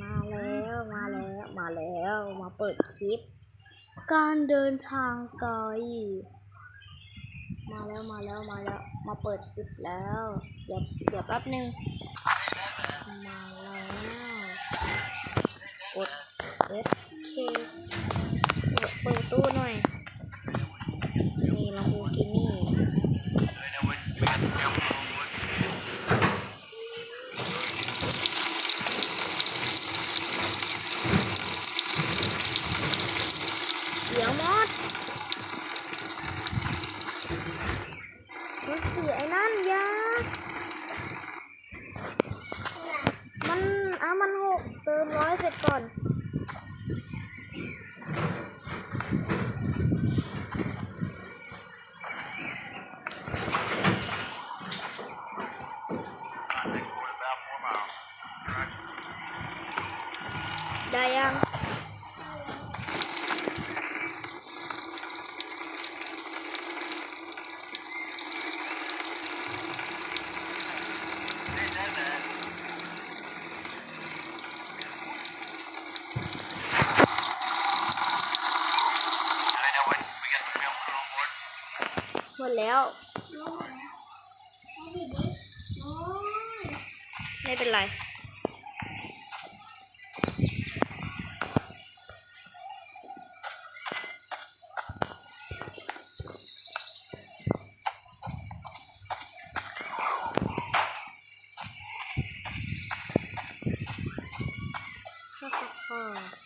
มาแล้วมาแล้วมาแล้วมาเปิดคลิป การเดินทางไกลมาแล้วมาแล้วมาแล้วมาเปิดคลิปแล้วเดี๋ยวเดี๋ยวแป๊บนึงมาแล้วกด F K กดเปิดตู้หน่อย นี่ลัมโบกินี่ เดี๋ยวมอดมั นั่นยามันอะมันหกเติมร้อยเสร็จก่อนได้ยัง หมดแล้ว ไม่เป็นไรฮ่าฮ่าฮ่า